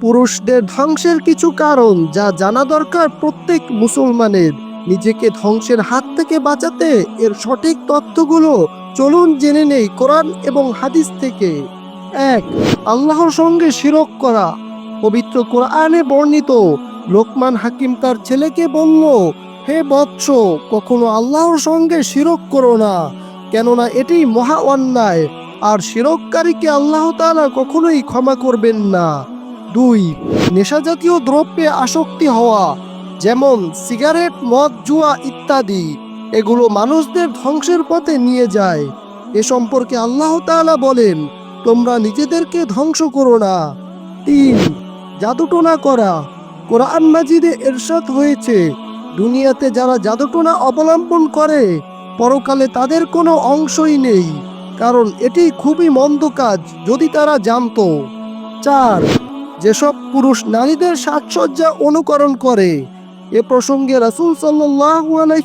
পুরুষদের ধ্বংসের কিছু কারণ যা জানা দরকার প্রত্যেক মুসলমানের। নিজেকে ধ্বংসের হাত থেকে বাঁচাতে এর সঠিক তথ্যগুলো চলুন জেনে নেই কোরআন এবং হাদিস থেকে। এক, আল্লাহর সঙ্গে শিরক করা। পবিত্র কোরআনে বর্ণিত, লোকমান হাকিম তার ছেলেকে বলল, হে বৎস, কখনো আল্লাহর সঙ্গে শিরক করো না। কেননা এটি মহা অন্যায়। আর শিরককারীকে আল্লাহ তাআলা কখনোই ক্ষমা করবেন না। দুই, নেশাজাতীয় দ্রব্যে আসক্তি হওয়া, যেমন সিগারেট, মদ, জুয়া ইত্যাদি, এগুলো মানুষদের ধ্বংসের পথে নিয়ে যায়। এ সম্পর্কে আল্লাহ তাআলা বলেন, তোমরা নিজেদেরকে ধ্বংস করো না। তিন, জাদুটোনা করা। কোরআন মাজিদে এরশাদ হয়েছে, দুনিয়াতে যারা জাদুটোনা অবলম্বন করে, পরকালে তাদের কোনো অংশই নেই, কারণ এটি খুবই মন্দ কাজ, যদি তারা জানতো। চার যেসব পুরুষ নারীদের সাজসজ্জা অনুকরণ করে। এ প্রসঙ্গে রাসূল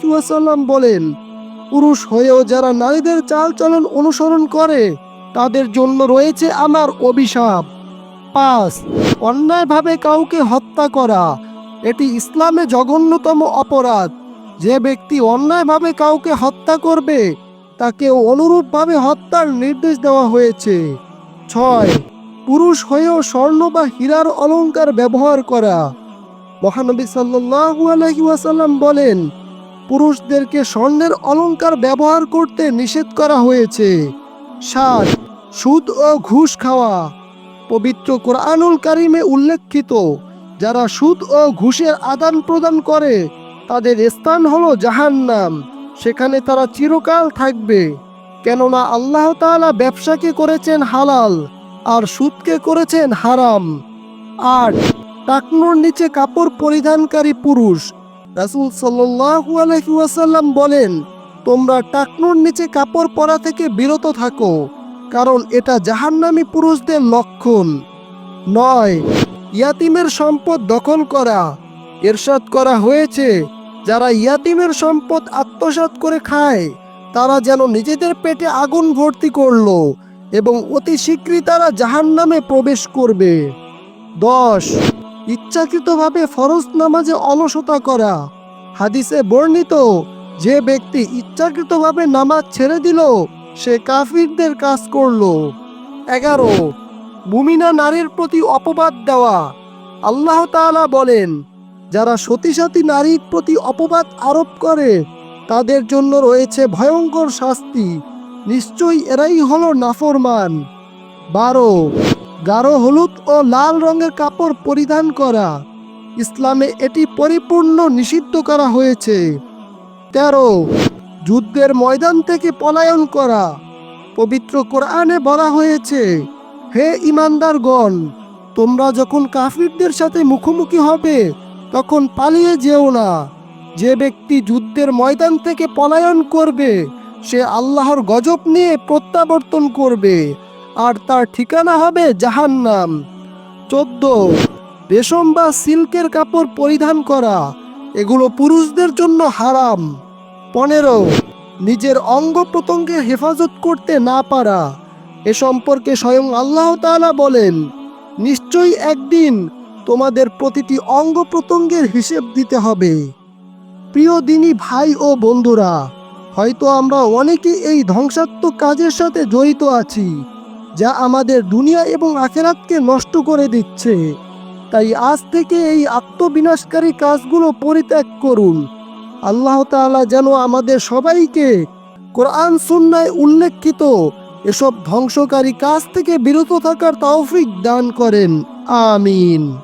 ওয়াসাল্লাম বলেন, পুরুষ হয়েও যারা নারীদের চালচলন অনুসরণ করে, তাদের জন্য রয়েছে আমার অভিশাপ। পাঁচ, অন্যায়ভাবে কাউকে হত্যা করা। এটি ইসলামে জঘন্যতম অপরাধ। যে ব্যক্তি অন্যায়ভাবে কাউকে হত্যা করবে তাকে অনুরূপভাবে হত্যার নির্দেশ দেওয়া হয়েছে। ছয় পুরুষ হয়েও স্বর্ণ বা হীরার অলংকার ব্যবহার করা। মহানবী সাল্লাল্লাহু আলাইহি বলেন, পুরুষদেরকে স্বর্ণের অলঙ্কার ব্যবহার করতে নিষেধ করা হয়েছে। সাত সুদ ও ঘুষ খাওয়া, পবিত্র কোরআনুল কারিমে উল্লেখিত, যারা সুদ ও ঘুষের আদান প্রদান করে, তাদের স্থান হলো জাহান্নাম, সেখানে তারা চিরকাল থাকবে। কেননা আল্লাহ তাআলা ব্যবসাকে করেছেন হালাল। আর সুদকে করেছেন হারাম। আট টাকনোর নিচে কাপড় পরিধানকারী পুরুষ। রাসূল সাল্লাল্লাহু আলাইহি বলেন, তোমরা টাকনোর নিচে কাপড় পরা থেকে বিরত থাকো, কারণ এটা জাহান্নামী পুরুষদের লক্ষণ। নয়, ইয়াতিমের সম্পদ দখল করা। এরশাদ করা হয়েছে, যারা ইয়াতিমের সম্পদ আত্মসাৎ করে খায়, তারা যেন নিজেদের পেটে আগুন ভর্তি করল। এবং অতি শীঘ্রই তারা জাহান্নামে প্রবেশ করবে। দশ, ইচ্ছাকৃতভাবে ফরজ নামাজে অলসতা করা। হাদিসে বর্ণিত, যে ব্যক্তি ইচ্ছাকৃতভাবে নামাজ ছেড়ে দিল, সে কাফিরদের কাজ করল। এগারো, মুমিনা নারীর প্রতি অপবাদ দেওয়া। আল্লাহ তাআলা বলেন, যারা সতীসাথী নারীর প্রতি অপবাদ আরোপ করে, তাদের জন্য রয়েছে ভয়ঙ্কর শাস্তি। নিশ্চয়ই এরাই হলো নাফরমান। বারো, গাঢ় হলুদ ও লাল রঙের কাপড় পরিধান করা। ইসলামে এটি পরিপূর্ণ নিষিদ্ধ করা হয়েছে। তেরো, যুদ্ধের ময়দান থেকে পলায়ন করা। পবিত্র কোরআনে বলা হয়েছে, হে ইমানদারগণ, তোমরা যখন কাফিরদের সাথে মুখোমুখি হবে, তখন পালিয়ে যেও না। যে ব্যক্তি যুদ্ধের ময়দান থেকে পলায়ন করবে সে আল্লাহর গজব নিয়ে প্রত্যাবর্তন করবে, আর তার ঠিকানা হবে জাহান্নাম। চোদ্দ। রেশম বা সিল্কের কাপড় পরিধান করা, এগুলো পুরুষদের জন্য হারাম। পনেরো। নিজের অঙ্গ প্রত্যঙ্গের হেফাজত করতে না পারা, এ সম্পর্কে স্বয়ং আল্লাহ তাআলা বলেন, নিশ্চয়ই একদিন তোমাদের প্রতিটি অঙ্গ প্রত্যঙ্গের হিসেব দিতে হবে। প্রিয় দিনী ভাই ও বন্ধুরা হয়তো আমরা অনেকে এই ধ্বংসাত্মক কাজের সাথে জড়িত আছি, যা আমাদের দুনিয়া এবং আখেরাতকে নষ্ট করে দিচ্ছে। তাই আজ থেকে এই আত্মবিনাশকারী কাজগুলো পরিত্যাগ করুন। আল্লাহ তাআলা যেন আমাদের সবাইকে কোরআন, সুন্নায় উল্লেখিত এসব ধ্বংসকারী কাজ থেকে বিরত থাকার তৌফিক দান করেন। আমিন।